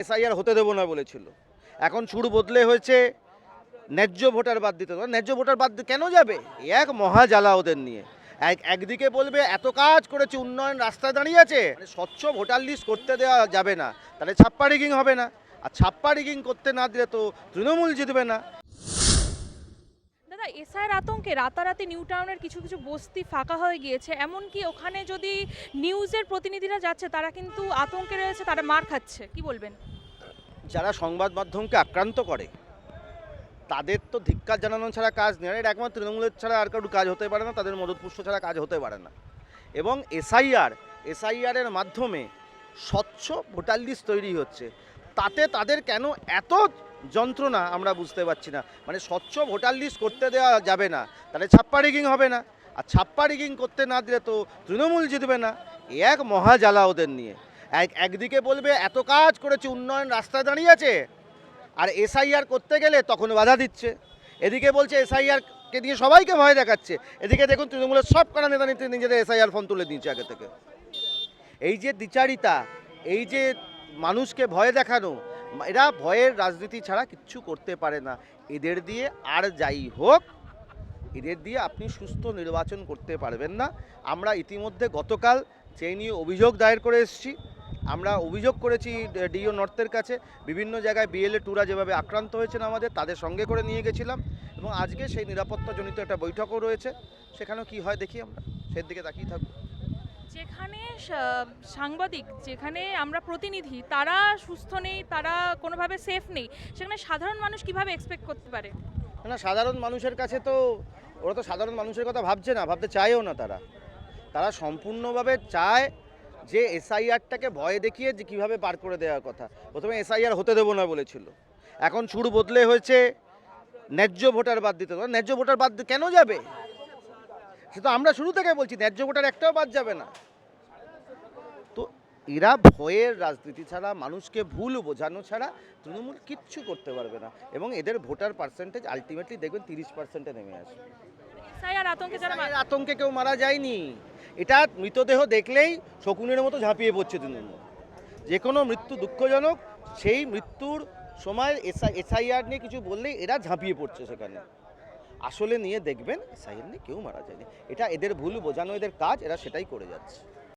SIR হতে দেবো না বলেছিল। এখন সুর বদলে হয়েছে, ন্যায্য ভোটার বাদ দিতে। ন্যায্য ভোটার বাদ কেন যাবে? এক মহা জ্বালা ওদের নিয়ে। এক একদিকে বলবে, এত কাজ করেছে, উন্নয়ন রাস্তায় দাঁড়িয়ে আছে। মানে স্বচ্ছ ভোটার লিস্ট করতে দেওয়া যাবে না। তাহলে ছাপ্পা রিগিং হবে না। আর ছাপ্পা রিগিং করতে না দিলে তো তৃণমূল জিতবে না। এসআইয়ের আতঙ্কে রাতারাতি নিউ টাউনের কিছু কিছু বস্তি ফাঁকা হয়ে গিয়েছে। এমনকি ওখানে যদি নিউজের প্রতিনিধিরা যাচ্ছে, তারা কিন্তু আতঙ্কে রয়েছে, তারা মার খাচ্ছে। কি বলবেন? যারা সংবাদ মাধ্যমকে আক্রান্ত করে, তাদের তো ধিক্কার জানানো ছাড়া কাজ নেই। এটা একমাত্র তৃণমূলের ছাড়া আর কারোর কাজ হতে পারে না, তাদের মদতপুষ্ট ছাড়া কাজ হতে পারে না। এবং এসআইআর এসআইআরের মাধ্যমে স্বচ্ছ ভোটার লিস্ট তৈরি হচ্ছে। তাতে তাদের কেন এত যন্ত্রণা আমরা বুঝতে পারছি না। মানে স্বচ্ছ ভোটার লিস্ট করতে দেওয়া যাবে না, তাহলে ছাপ্পা রিগিং হবে না। আর ছাপ্পা রিগিং করতে না দিলে তো তৃণমূল জিতবে না। এ এক মহা জ্বালা ওদের নিয়ে। এক, একদিকে বলবে, এত কাজ করেছে, উন্নয়ন রাস্তায় দাঁড়িয়ে আছে। আর এসআইআর করতে গেলে তখন বাধা দিচ্ছে। এদিকে বলছে এসআইআর কে দিয়ে সবাইকে ভয় দেখাচ্ছে। এদিকে দেখুন, তৃণমূলের সব করা নেতা নেত্রী নিজেদের এসআইআর ফর্ম তুলে দিয়েছে আগে থেকে। এই যে দ্বিচারিতা, এই যে মানুষকে ভয় দেখানো এরা ভয়ের রাজনীতি ছাড়া কিচ্ছু করতে পারে না। এদের দিয়ে আর যাই হোক, এদের দিয়ে আপনি সুস্থ নির্বাচন করতে পারবেন না। আমরা ইতিমধ্যে গতকাল সেই নিয়ে অভিযোগ দায়ের করে এসেছি। আমরা অভিযোগ করেছি ডিও নর্থের কাছে। বিভিন্ন জায়গায় বিএলএ টুরা যেভাবে আক্রান্ত হয়েছেন আমাদের, তাদের সঙ্গে করে নিয়ে গেছিলাম। এবং আজকে সেই নিরাপত্তাজনিত একটা বৈঠকও রয়েছে। সেখানেও কি হয় দেখি আমরা। সেই দিকে তাকিয়ে থাকব। যেখানে সাংবাদিক যেখানে আমরা প্রতিনিধি, তারা সুস্থ নেই, তারা কোনোভাবে সেফ নেই, সেখানে সাধারণ মানুষ কীভাবে এক্সপেক্ট করতে পারে? না, সাধারণ মানুষের কাছে তো, ওরা তো সাধারণ মানুষের কথা ভাবছে না, ভাবতে চায়ও না তারা। তারা সম্পূর্ণভাবে চায় যে এসআইআরটাকে ভয় দেখিয়ে যে কীভাবে পার করে দেওয়ার কথা। প্রথমে এসআইআর হতে দেবো না বলেছিল। এখন সুর বদলে হয়েছে, ন্যায্য ভোটার বাদ দিতে। ন্যায্য ভোটার বাদ কেন যাবে? সে তো আমরা শুরু থেকে বলছি, ন্যায্য ভোটার একটাও বাদ যাবে না। এরা ভয়ের রাজনীতি ছাড়া মানুষকে ভুল বোঝানো ছাড়া তৃণমূল কিচ্ছু করতে পারবে না। এবং এদের ভোটার পার্সেন্টেজ আলটিমেটলি দেখবেন তিরিশ পার্সেন্টে নেমে আসবে। আতঙ্কে এর আতঙ্কে কেউ মারা যায়নি। এটা মৃতদেহ দেখলেই শকুনের মতো ঝাঁপিয়ে পড়ছে তৃণমূল। যে কোনো মৃত্যু দুঃখজনক সেই মৃত্যুর সময় এসআই এসআইআর নিয়ে কিছু বললেই এরা ঝাঁপিয়ে পড়ছে সেখানে। আসলে নিয়ে দেখবেন এসআইআর নিয়ে কেউ মারা যায়নি। এটা এদের ভুল বোঝানো এদের কাজ এরা সেটাই করে যাচ্ছে।